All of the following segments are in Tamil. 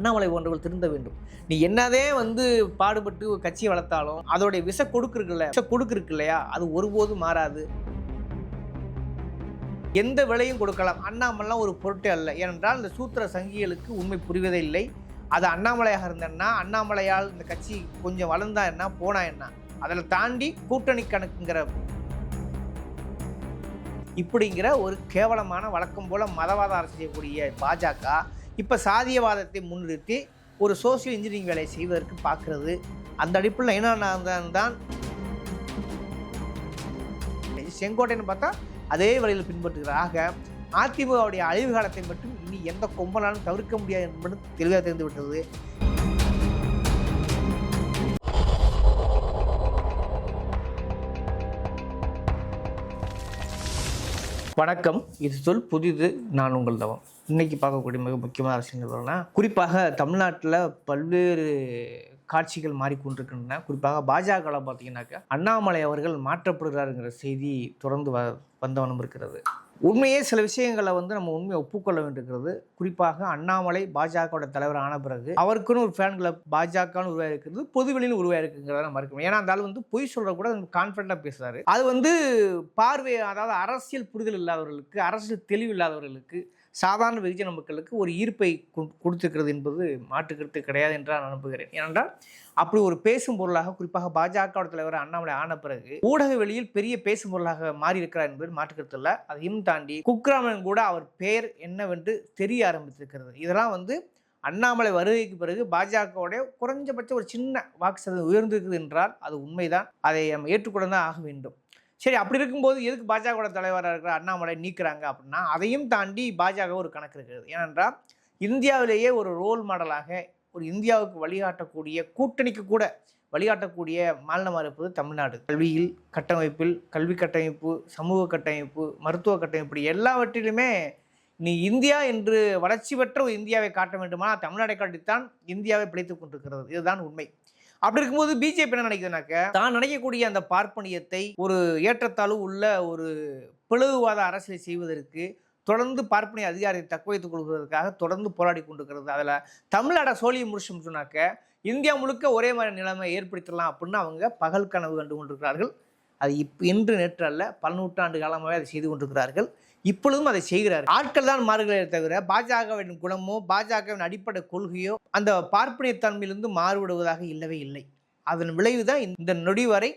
அண்ணாமலை போன்றவர்கள் திருந்த வேண்டும். நீ என்னதே வந்து பாடுபட்டு கட்சி கட்சியை வளர்த்தாலும் அதோடைய விச கொடுக்குறக்குல்ல விச கொடுக்குறக்கு இல்லையா? அது ஒருபோதும் மாறாது. எந்த விலையும் கொடுக்கலாம். அண்ணாமலாம் ஒரு பொருட்டே அல்ல. ஏனென்றால் இந்த சூத்திர சங்கிகளுக்கு உண்மை புரிவதே இல்லை. அது அண்ணாமலையாக இருந்தேன்னா அண்ணாமலையால் இந்த கட்சி கொஞ்சம் வளர்ந்தா என்ன போனா என்ன? அதில் தாண்டி கூட்டணி கணக்குங்கிற இப்படிங்கிற ஒரு கேவலமான வழக்கம் போல மதவாத அரசு செய்யக்கூடிய பாஜக இப்போ சாதியவாதத்தை முன்னிறுத்தி ஒரு சோசியல் இன்ஜினியரிங் வேலையை செய்வதற்கு பார்க்குறது. அந்த அடிப்பில் என்னென்ன தான் செங்கோட்டைன்னு பார்த்தா அதே வழியில் பின்பற்றுகிறார். ஆக அதிமுகவுடைய அழிவு காலத்தை மட்டும் இனி எந்த கொம்பனாலும் தவிர்க்க முடியாது என்பது தெளிவாக தெரிந்து விட்டது. வணக்கம். இது சொல் புதிது நான் உங்கள் தவம். இன்னைக்கு பார்க்கக்கூடிய மிக முக்கியமான அரசியல்னா குறிப்பாக தமிழ்நாட்டில் பல்வேறு காட்சிகள் மாறிக்கொண்டிருக்கின்றன. குறிப்பாக பாஜகவில் பார்த்தீங்கன்னாக்கா அண்ணாமலை அவர்கள் மாற்றப்படுகிறாருங்கிற செய்தி தொடர்ந்து வ வந்தவனம் இருக்கிறது. உண்மையே சில விஷயங்களை வந்து நம்ம உண்மையை ஒப்புக்கொள்ள வேண்டியிருக்கிறது. குறிப்பாக அண்ணாமலை பாஜகவோட தலைவர் ஆன பிறகு அவருக்குன்னு ஒரு ஃபேன் கிளப் பாஜகன்னு உருவாயிருக்கிறது பொதுவெளியில் உருவாயிருக்குங்கிறத நம்ம இருக்கணும் ஏன்னா அந்த ஆள் வந்து பொய் சொல்கிற கூட கான்ஃபிடண்ட்டாக பேசுகிறாரு அது வந்து பார்வை அதாவது அரசியல் புரிதல் இல்லாதவர்களுக்கு அரசியல் தெளிவு இல்லாதவர்களுக்கு சாதாரண வெகுஜன மக்களுக்கு ஒரு ஈர்ப்பை கொடுத்துருக்கிறது கொடுத்திருக்கிறது என்பது மாற்றுக்கருத்து கிடையாது என்று நான் நம்புகிறேன். ஏனென்றால் அப்படி ஒரு பேசும் பொருளாக குறிப்பாக பாஜக தலைவர் அண்ணாமலை ஆன பிறகு ஊடக வெளியில் பெரிய பேசும் பொருளாக மாறி இருக்கிறார் என்பது மாற்றுக்கருத்து இல்லை அதையும் தாண்டி குக்ராமன் கூட அவர் பெயர் என்னவென்று தெரிய ஆரம்பித்திருக்கிறது. இதெல்லாம் வந்து அண்ணாமலை வருகைக்கு பிறகு பாஜகவுடைய குறைஞ்சபட்ச ஒரு சின்ன வாக்கு சதவீதம் உயர்ந்திருக்குது என்றால் அது உண்மைதான். அதை நம்ம ஏற்றுக்கொண்டு தான் ஆக வேண்டும். சரி அப்படி இருக்கும்போது எதுக்கு பாஜகவோட தலைவராக இருக்கிற அண்ணாமலை நீக்கிறாங்க அப்படின்னா அதையும் தாண்டி பாஜக ஒரு கணக்கு இருக்கிறது ஏனென்றால் இந்தியாவிலேயே ஒரு ரோல் மாடலாக ஒரு இந்தியாவுக்கு வழிகாட்டக்கூடிய கூட்டணிக்கு கூட வழிகாட்டக்கூடிய மாநிலமாக இருப்பது தமிழ்நாடு. கல்வியில் கட்டமைப்பில் கல்வி கட்டமைப்பு சமூக கட்டமைப்பு மருத்துவ கட்டமைப்பு எல்லாவற்றிலுமே நீ இந்தியா என்று வளர்ச்சி பெற்ற ஒரு இந்தியாவை காட்ட வேண்டுமானால் தமிழ்நாடை காட்டித்தான் இந்தியாவை பிழைத்துக் கொண்டிருக்கிறது. இதுதான் உண்மை. அப்படி இருக்கும்போது பிஜேபி என்ன நினைக்குதுனாக்க தான் நினைக்கக்கூடிய அந்த பார்ப்பனியத்தை ஒரு ஏற்றத்தாழ்வு உள்ள ஒரு பிளவுவாத அரசியலை செய்வதற்கு தொடர்ந்து பார்ப்பனிய அதிகாரத்தை தக்க வைத்துக் கொள்வதற்காக தொடர்ந்து போராடி கொண்டிருக்கிறது. அதில் தமிழ்நாட சோழியை முடிச்சோம்னு சொன்னாக்க இந்தியா முழுக்க ஒரே மாதிரி நிலைமை ஏற்படுத்தலாம் அப்படின்னு அவங்க பகல் கனவு கண்டு கொண்டிருக்கிறார்கள். அது இப் இன்று நேற்று அல்ல பல நூற்றாண்டு காலமாகவே அதை செய்து கொண்டிருக்கிறார்கள். இப்பொழுதும் அதை செய்கிறார். ஆட்கள் தான் மாறுகளே தவிர பாஜகவின் குணமோ பாஜகவின் அடிப்படை கொள்கையோ அந்த பார்ப்பனியத்தன்மையிலிருந்து மாறுபடுவதாக இல்லவே இல்லை. அதன் விளைவு தான் இந்த நொடி வரை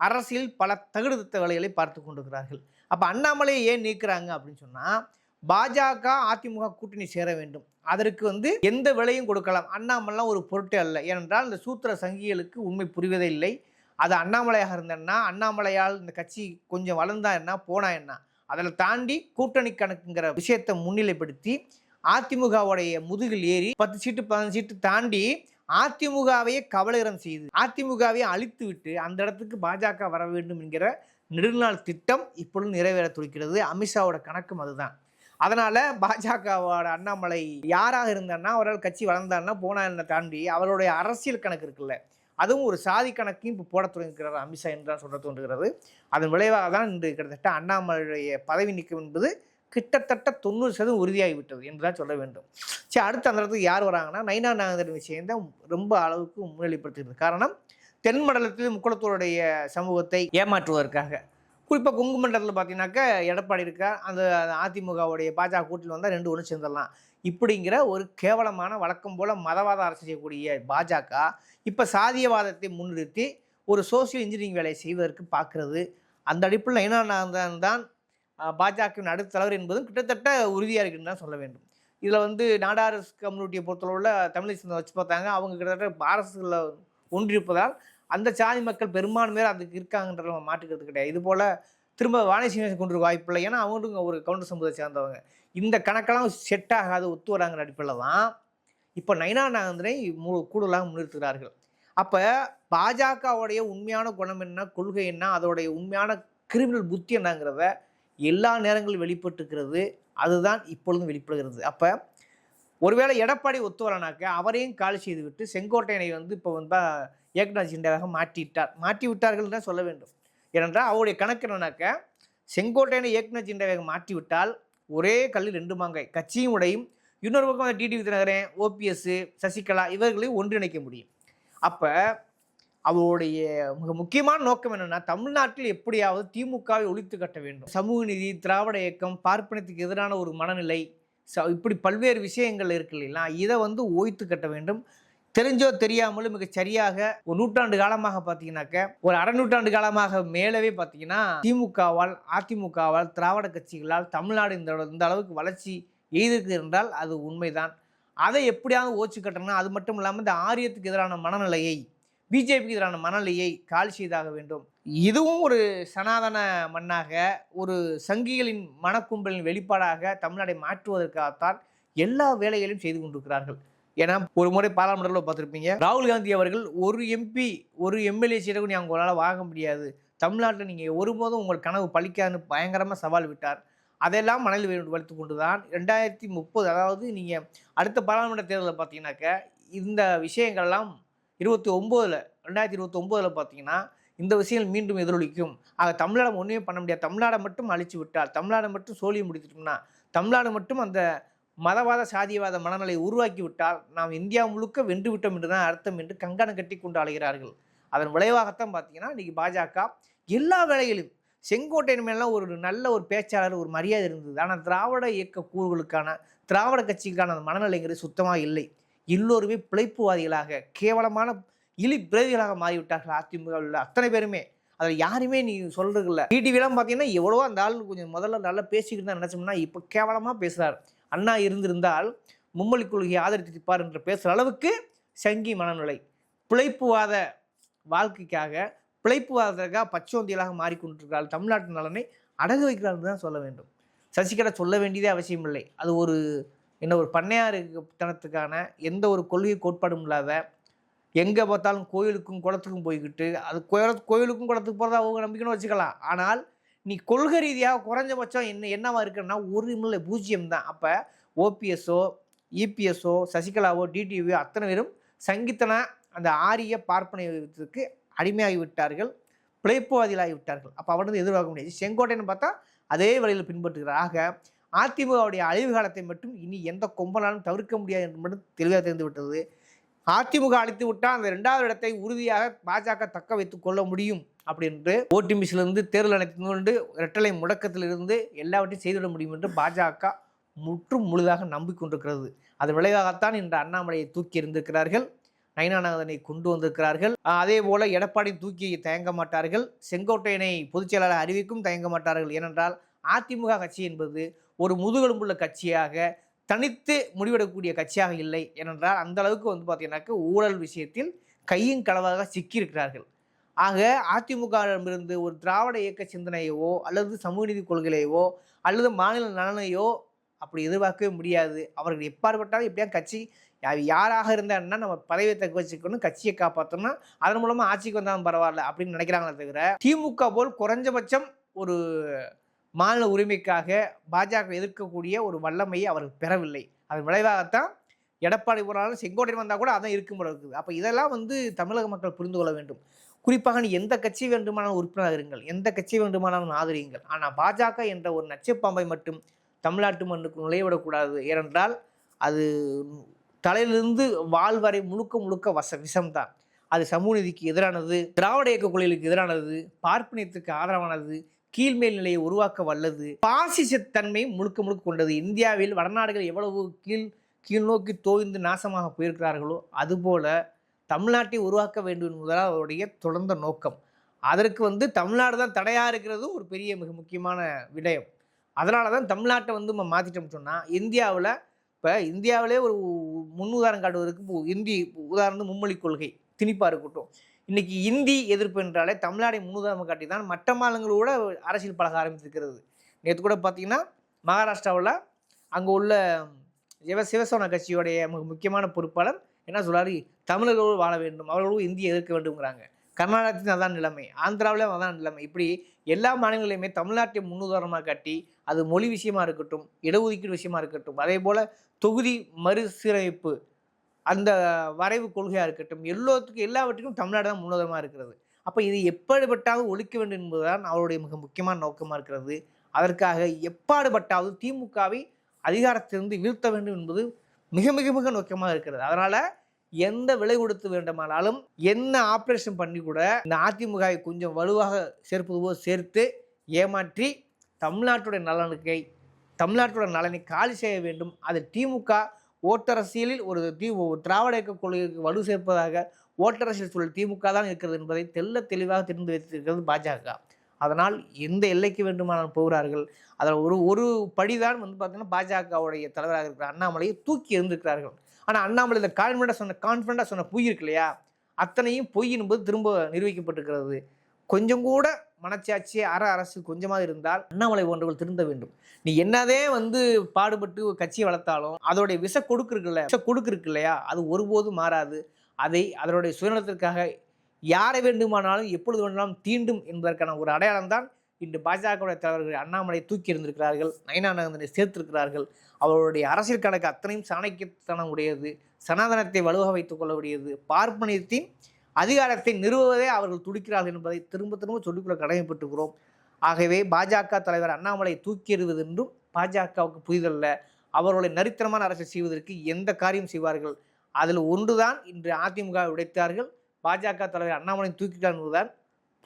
அரசியல் பல தகுதித்த வேலைகளை பார்த்து கொண்டிருக்கிறார்கள். அப்போ அண்ணாமலையை ஏன் நீக்கிறாங்க அப்படின்னு சொன்னால் பாஜக அதிமுக கூட்டணி சேர வேண்டும். அதற்கு வந்து எந்த விலையும் கொடுக்கலாம். அண்ணாமலாம் ஒரு பொருட்டே அல்ல. ஏனென்றால் இந்த சூத்திர சங்கிகளுக்கு உண்மை புரிவதே இல்லை. அது அண்ணாமலையாக இருந்தேன்னா அண்ணாமலையால் இந்த கட்சி கொஞ்சம் வளர்ந்தா என்ன? போனா என்ன? அதில் தாண்டி கூட்டணி கணக்குங்கிற விஷயத்தை முன்னிலைப்படுத்தி அதிமுகவுடைய முதுகில் ஏறி பத்து சீட்டு பதினஞ்சு சீட்டு தாண்டி அதிமுகவையே கவலைகரம் செய்து அதிமுகவையே அழித்து விட்டு அந்த இடத்துக்கு பாஜக வர வேண்டும் என்கிற நெடுநாள் திட்டம் இப்பொழுது நிறைவேற துடிக்கிறது. அமித்ஷாவோட கணக்கும் அதுதான். அதனால பாஜகவோட அண்ணாமலை யாராக இருந்தான்னா அவரால் கட்சி வளர்ந்தான்னா போனா என்ன தாண்டி அவருடைய அரசியல் கணக்கு இருக்குல்ல அதுவும் ஒரு சாதி கணக்கையும் இப்போ போட தொடங்குகிறார் அமித்ஷா என்று தான் சொல்ல தோன்றுகிறது. அதன் விளைவாக தான் இன்று கிட்டத்தட்ட அண்ணாமலையுடைய பதவி நீக்கம் என்பது கிட்டத்தட்ட தொண்ணூறு சதவீதம் உறுதியாகிவிட்டது என்று தான் சொல்ல வேண்டும். சரி அடுத்து அந்த இடத்துக்கு யார் வராங்கன்னா நைனா நாகேந்திரன் விஷயம் தான் ரொம்ப அளவுக்கு முன்னிலைப்படுத்துகிறது. காரணம் தென் மண்டலத்தில் முக்குளத்தோருடைய சமூகத்தை ஏமாற்றுவதற்காக. குறிப்பாக கொங்கு மண்டலத்தில் பார்த்தீங்கன்னாக்கா எடப்பாடி இருக்கா அந்த அதிமுகவுடைய பாஜக கூட்டில் வந்தால் ரெண்டு ஒன்று சேர்ந்துடலாம். இப்படிங்கிற ஒரு கேவலமான வழக்கம் போல் மதவாத அரசு செய்யக்கூடிய பாஜக இப்போ சாதியவாதத்தை முன்னிறுத்தி ஒரு சோசியல் இன்ஜினியரிங் வேலையை செய்வதற்கு பார்க்குறது. அந்த அடிப்பில் என்ன தான் பாஜகவின் அடுத்த தலைவர் என்பதும் கிட்டத்தட்ட உறுதியாக இருக்குன்னு தான் சொல்ல வேண்டும். இதில் வந்து நாடார் கம்யூனிட்டியை பொறுத்தளவில் தமிழை வச்சு பார்த்தாங்க. அவங்க கிட்டத்தட்ட அரசுகளில் ஒன்றிருப்பதால் அந்த சாதி மக்கள் பெரும்பான்மையாக அதுக்கு இருக்காங்கன்றத நம்ம கிடையாது. இது போல் திரும்ப வாணி சீனிவாசன் கொண்டு வாய்ப்பு இல்லை. ஏன்னா அவங்களும் ஒரு கவுண்டர் சமூகத்தை சேர்ந்தவங்க. இந்த கணக்கெல்லாம் செட் ஆகாது ஒத்து வராங்கிற அடிப்படையில் தான் இப்போ நைனா நாகந்தனை மு கூடுதலாக முன்னிறுத்துகிறார்கள். அப்போ பாஜகவுடைய உண்மையான குணம் என்ன கொள்கை என்ன அதோடைய உண்மையான கிரிமினல் புத்தி என்னங்கிறத எல்லா நேரங்களும் வெளிப்பட்டுக்கிறது அதுதான் இப்பொழுதும் வெளிப்படுகிறது. அப்போ ஒருவேளை எடப்பாடி ஒத்து வரனாக்க அவரையும் காலி செய்துவிட்டு செங்கோட்டையனை வந்து இப்போ வந்து ஏக்நாத் சிண்டேவாக மாற்றிவிட்டார் மாற்றி விட்டார்கள் தான் சொல்ல வேண்டும். ஏனென்றால் அவருடைய கணக்கு என்னன்னாக்க செங்கோட்டையனை ஏக்நாத் சிண்டேவாக மாற்றி விட்டால் ஒரே கல்லில் ரெண்டு மாங்காய் கட்சியும் உடையும் இன்னொரு பக்கம் டிடிவி தினகரன் ஓபிஎஸ் சசிகலா இவர்களையும் ஒன்றிணைக்க முடியும். அப்போ அவருடைய மிக முக்கியமான நோக்கம் என்னென்னா தமிழ்நாட்டில் எப்படியாவது திமுகவை ஒழித்து கட்ட வேண்டும். சமூக நீதி திராவிட இயக்கம் பார்ப்பனத்துக்கு எதிரான ஒரு மனநிலை ச இப்படி பல்வேறு விஷயங்கள் இருக்கு இல்லைங்களா? இதை வந்து ஓய்த்து கட்ட வேண்டும். தெரிஞ்சோ தெரியாமலும் மிக சரியாக ஒரு நூற்றாண்டு காலமாக பார்த்தீங்கன்னாக்க ஒரு அரை நூற்றாண்டு காலமாக மேலவே பார்த்தீங்கன்னா திமுகவால் அதிமுகவால் திராவிட கட்சிகளால் தமிழ்நாடு இந்த இந்த அளவுக்கு வளர்ச்சி எய்திருக்கு என்றால் அது உண்மைதான். அதை எப்படியாவது ஓச்சு கட்டணும் அது மட்டும் இல்லாமல் இந்த ஆரியத்துக்கு எதிரான மனநிலையை பிஜேபிக்கு எதிரான மனநிலையை கால் செய்தாக வேண்டும். இதுவும் ஒரு சனாதன மண்ணாக ஒரு சங்கிகளின் மனக்கும்பலின் வெளிப்பாடாக தமிழ்நாடை மாற்றுவதற்காகத்தான் எல்லா வேலைகளையும் செய்து கொண்டிருக்கிறார்கள். ஏன்னா ஒரு முறை பாராளுமன்றத்தில் பார்த்துருப்பீங்க ராகுல் காந்தி அவர்கள் ஒரு எம்பி ஒரு எம்எல்ஏ சீட்டை கூட நீங்கள் உங்களால் வாங்க முடியாது. தமிழ்நாட்டில் நீங்கள் ஒருபோதும் உங்கள் கனவு பழிக்காதுன்னு பயங்கரமாக சவால் விட்டார். அதெல்லாம் மனதில் வலித்து கொண்டு தான் ரெண்டாயிரத்தி முப்பது அதாவது நீங்கள் அடுத்த பாராளுமன்ற தேர்தலில் பார்த்தீங்கன்னாக்க இந்த விஷயங்கள்லாம் இருபத்தி ஒம்போதில் ரெண்டாயிரத்தி இருபத்தி ஒம்போதில் பார்த்தீங்கன்னா இந்த விஷயங்கள் மீண்டும் எதிரொலிக்கும். ஆக தமிழ்நாடு ஒன்றுமே பண்ண முடியாது. தமிழ்நாடை மட்டும் அழிச்சு விட்டால் தமிழ்நாடை மட்டும் சோழியை முடித்துட்டோம்னா தமிழ்நாடு மட்டும் அந்த மதவாத சாதியவாத மனநிலை உருவாக்கி விட்டால் நாம் இந்தியா முழுக்க வென்று விட்டோம் என்று தான் அர்த்தம் என்று கங்கணம் கட்டி கொண்டு அழைகிறார்கள் அதன் விளைவாகத்தான் பார்த்தீங்கன்னா இன்றைக்கி பாஜக எல்லா வேலையிலும் செங்கோட்டையின் மேலாம் ஒரு நல்ல ஒரு பேச்சாளர் ஒரு மரியாதை இருந்தது. ஆனால் திராவிட இயக்க கூறுகளுக்கான திராவிட கட்சிக்கான அந்த மனநிலைங்கிறது சுத்தமாக இல்லை. எல்லோருமே பிழைப்புவாதிகளாக கேவலமான இழி பிரதிகளாக மாறிவிட்டார்கள் அதிமுக உள்ள அத்தனை பேருமே. அதில் யாருமே நீ சொல்கிறதில்ல டிடிவிலாம் பார்த்தீங்கன்னா எவ்வளோ அந்த ஆள் கொஞ்சம் முதல்ல நல்லா பேசிக்கிட்டு தான் நினச்சோம்னா இப்போ கேவலமாக பேசுகிறார் அண்ணா இருந்திருந்தால் மும்மொழி கொள்கையை ஆதரித்திருப்பார் என்று பேசுகிற அளவுக்கு சங்கி மனநிலை. பிழைப்புவாத வாழ்க்கைக்காக பிழைப்புவாதற்காக பச்சோந்தியலாக மாறிக்கொண்டிருக்கிறார்கள் தமிழ்நாட்டு நலனை அடகு வைக்கிறார்கள் தான் சொல்ல வேண்டும். சசிகலா சொல்ல வேண்டியதே அவசியம் இல்லை. அது ஒரு என்ன ஒரு பண்ணையாருத்தனத்துக்கான எந்த ஒரு கொள்கை கோட்பாடும் இல்லாத எங்கே பார்த்தாலும் கோயிலுக்கும் குளத்துக்கும் போய்கிட்டு அது கோயில கோயிலுக்கும் குளத்துக்கு போகிறதா அவங்க நம்பிக்கைன்னு வச்சுக்கலாம். ஆனால் நீ கொள்கை ரீதியாக குறைஞ்சபட்சம் என்ன என்னவா இருக்குன்னா ஒரு இல்லை பூஜ்ஜியம் தான். அப்போ ஓபிஎஸ்ஓ இபிஎஸ்ஓ சசிகலாவோ டிடிவியோ அத்தனை பேரும் சங்கீத்தன அந்த ஆரிய பார்ப்பனத்துக்கு அடிமையாகி விட்டார்கள் பிழைப்புவாதிகளாகி விட்டார்கள். அப்போ அவனது எதிர்பார்க்க முடியாது. செங்கோட்டைன்னு பார்த்தா அதே வழியில் பின்பற்றுகிறார். ஆக அதிமுகவுடைய அழிவு காலத்தை மட்டும் இனி எந்த கொம்பனாலும் தவிர்க்க முடியாது என்று மட்டும் தெளிவாக தெரிந்து விட்டது. அதிமுக அழித்து விட்டால் அந்த ரெண்டாவது இடத்தை உறுதியாக பாஜக தக்க வைத்துக் கொள்ள முடியும் அப்படின்று ஓடிமிஸிலிருந்து தேர்தல் அனைத்து கொண்டு இரட்டலை முடக்கத்திலிருந்து எல்லாவற்றையும் செய்துவிட முடியும் என்று பாஜக முற்றும் முழுதாக நம்பிக்கொண்டிருக்கிறது. அதன் விளைவாகத்தான் இன்று அண்ணாமலையை தூக்கி இருந்திருக்கிறார்கள் நயனாநாதனை கொண்டு வந்திருக்கிறார்கள். அதே போல எடப்பாடி தூக்கி தயங்க மாட்டார்கள். செங்கோட்டையனை பொதுச் செயலாளர் அறிவிக்கும் தயங்க மாட்டார்கள். ஏனென்றால் அதிமுக கட்சி என்பது ஒரு முதுகெலும்புள்ள கட்சியாக தனித்து முடிவெடுக்கக்கூடிய கட்சியாக இல்லை ஏனென்றால் அந்த அளவுக்கு வந்து பார்த்தீங்கன்னாக்க ஊழல் விஷயத்தில் கையும் களவாக சிக்கியிருக்கிறார்கள். ஆக அதிமுகவிடமிருந்து ஒரு திராவிட இயக்க சிந்தனையவோ அல்லது சமூக நீதி கொள்கையோ அல்லது மாநில நலனையோ அப்படி எதிர்பார்க்கவே முடியாது. அவர்கள் எப்பாற்பட்டாலும் எப்படியா கட்சி யாராக இருந்தாருன்னா நம்ம பதவியை தக்க வச்சுக்கணும் கட்சியை காப்பாற்றணும்னா அதன் மூலமாக ஆட்சிக்கு வந்தாலும் பரவாயில்ல அப்படின்னு நினைக்கிறாங்களே தவிர திமுக போல் குறைஞ்சபட்சம் ஒரு மாநில உரிமைக்காக பாஜக எதிர்க்கக்கூடிய ஒரு வல்லமையை அவர்கள் பெறவில்லை. அதன் விளைவாகத்தான் எடப்பாடி போனாலும் செங்கோட்டையன் வந்தால் கூட அதான் இருக்கும் போல இருக்குது. அப்போ இதெல்லாம் வந்து தமிழக மக்கள் புரிந்து கொள்ள வேண்டும். குறிப்பாக நீ எந்த கட்சி வேண்டுமானாலும் உறுப்பினர் இருங்கள். எந்த கட்சி வேண்டுமானாலும் ஆதரியுங்கள். ஆனால் பாஜக என்ற ஒரு நச்சுப்பாம்பை மட்டும் தமிழ்நாட்டு மண்ணுக்கு நுழையவிடக்கூடாது ஏனென்றால் அது தலையிலிருந்து வாழ்வரை முழுக்க முழுக்க வச விஷம்தான். அது சமூக நீதிக்கு எதிரானது திராவிட இயக்க கொள்கைகளுக்கு எதிரானது பார்ப்பனியத்துக்கு ஆதரவானது கீழ்மேல் நிலையை உருவாக்க வல்லது. பாசிசத்தன்மை முழுக்க முழுக்க கொண்டது. இந்தியாவில் வடநாடுகள் எவ்வளவு கீழ் கீழ்நோக்கி தோய்ந்து நாசமாக போயிருக்கிறார்களோ அதுபோல தமிழ்நாட்டை உருவாக்க வேண்டும் என்பதால் அவருடைய தொடர்ந்த நோக்கம். அதற்கு வந்து தமிழ்நாடு தான் தடையாக இருக்கிறது ஒரு பெரிய மிக முக்கியமான விடயம். அதனால தான் தமிழ்நாட்டை வந்து நம்ம மாற்றிட்டோம் சொன்னால் இந்தியாவில் இப்போ இந்தியாவிலே ஒரு முன்னுதாரணம் காட்டுவதற்கு இந்தி உதாரணம் மும்மொழி கொள்கை திணிப்பாக இருக்கட்டும். இன்னைக்கு இந்தி எதிர்ப்பு என்றாலே தமிழ்நாடை முன்னுதாரணம் காட்டி தான் மற்ற மாநிலங்களோட அரசியல் பழக ஆரம்பித்திருக்கிறது. நேற்று கூட பார்த்தீங்கன்னா மகாராஷ்டிராவில் அங்கே உள்ள சிவ சிவசேனா கட்சியோடைய முக்கியமான பொறுப்பாளர் என்ன சொல்கிறாரு தமிழர்களோடு வாழ வேண்டும் அவர்களும் இந்தியை எதிர்க்க வேண்டும்ங்கிறாங்க. கர்நாடகத்தின் அதான் நிலைமை ஆந்திராவிலேயும் அதான் நிலைமை. இப்படி எல்லா மாநிலங்களையுமே தமிழ்நாட்டை முன்னுதாரணமாக காட்டி அது மொழி விஷயமா இருக்கட்டும் இடஒதுக்கீடு விஷயமா இருக்கட்டும் அதே போல் தொகுதி மறுசீரமைப்பு அந்த வரைவு கொள்கையாக இருக்கட்டும் எல்லோத்துக்கும் எல்லாவற்றுக்கும் தமிழ்நாடு தான் முன்னுதாரணமாக இருக்கிறது. அப்போ இது எப்படிப்பட்டாவது ஒழிக்க வேண்டும் என்பதுதான் அவருடைய மிக முக்கியமான நோக்கமாக இருக்கிறது. அதற்காக எப்பாடுபட்டாவது திமுகவை அதிகாரத்திலிருந்து வீழ்த்த வேண்டும் என்பது மிக மிக மிக நோக்கமாக இருக்கிறது. அதனால் எந்த விலை கொடுத்து வேண்டுமானாலும் என்ன ஆப்ரேஷன் பண்ணி கூட இந்த அதிமுகவை கொஞ்சம் வலுவாக சேர்ப்பது போல் சேர்த்து ஏமாற்றி தமிழ்நாட்டுடைய நலனுக்கை தமிழ்நாட்டுடைய நலனை காலி செய்ய வேண்டும். அது திமுக ஓட்டரசியலில் ஒரு தி ஒரு திராவிட இயக்க கொள்கைக்கு வலு சேர்ப்பதாக ஓட்டரசியல் சூழல் திமுக தான் இருக்கிறது என்பதை தெல்ல தெளிவாக தெரிந்து வைத்திருக்கிறது பாஜக. அதனால் எந்த எல்லைக்கு வேண்டுமானால் போகிறார்கள். அதில் ஒரு ஒரு படிதான் வந்து பார்த்தீங்கன்னா பாஜகவுடைய தலைவராக இருக்கிற அண்ணாமலையை தூக்கி எழுந்திருக்கிறார்கள் ஆனால் அண்ணாமலை இந்த கான்ஃபிடண்டாக சொன்ன கான்ஃபிடண்டாக சொன்ன பொய் இருக்கு இல்லையா அத்தனையும் பொய் என்பது திரும்ப நிரூபிக்கப்பட்டிருக்கிறது. கொஞ்சம் கூட மனச்சாட்சி அற அரசு கொஞ்சமாக இருந்தால் அண்ணாமலை போன்றவர்கள் திருந்த வேண்டும். நீ என்னதே வந்து பாடுபட்டு கட்சியை வளர்த்தாலும் அதோடைய விச கொடுக்கு இருக்குல்ல விச கொடுக்கு இருக்கு இல்லையா? அது ஒருபோதும் மாறாது. அதை அதனுடைய சுயநலத்திற்காக யாரை வேண்டுமானாலும் எப்பொழுது வேண்டுமானாலும் தீண்டும் என்பதற்கான ஒரு அடையாளம் தான் இன்று பாஜகவுடைய தலைவர்கள் அண்ணாமலை தூக்கி இருந்திருக்கிறார்கள் நயனா நகந்தனை சேர்த்திருக்கிறார்கள். அவருடைய அரசியல் கணக்கு அத்தனையும் சாணக்கியத்தனம் உடையது சனாதனத்தை வலுவாக வைத்துக் கொள்ளக்கூடியது பார்ப்பனியத்தின் அதிகாரத்தை நிறுவுவதே அவர்கள் துடிக்கிறார்கள் என்பதை திரும்ப திரும்ப சொல்லிக்கொள்ள கடமைப்பட்டுக்கிறோம் ஆகவே பாஜக தலைவர் அண்ணாமலை தூக்கி எறிவது என்றும் பாஜகவுக்கு புரிதல்ல அவர்களை நரித்திரமான அரசை செய்வதற்கு எந்த காரியம் செய்வார்கள்? அதில் ஒன்றுதான் இன்று அதிமுக உடைத்தார்கள். பாஜக தலைவர் அண்ணாமலை தூக்கிட்டார் என்பதுதான்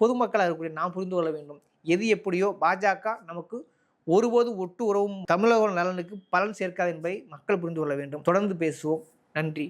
பொதுமக்களாக இருக்கக்கூடிய நாம் புரிந்து கொள்ள வேண்டும். எது எப்படியோ பாஜக நமக்கு ஒருபோது ஒட்டு உறவும் தமிழக நலனுக்கு பலன் சேர்க்காது என்பதை மக்கள் புரிந்து கொள்ள வேண்டும். தொடர்ந்து பேசுவோம். நன்றி.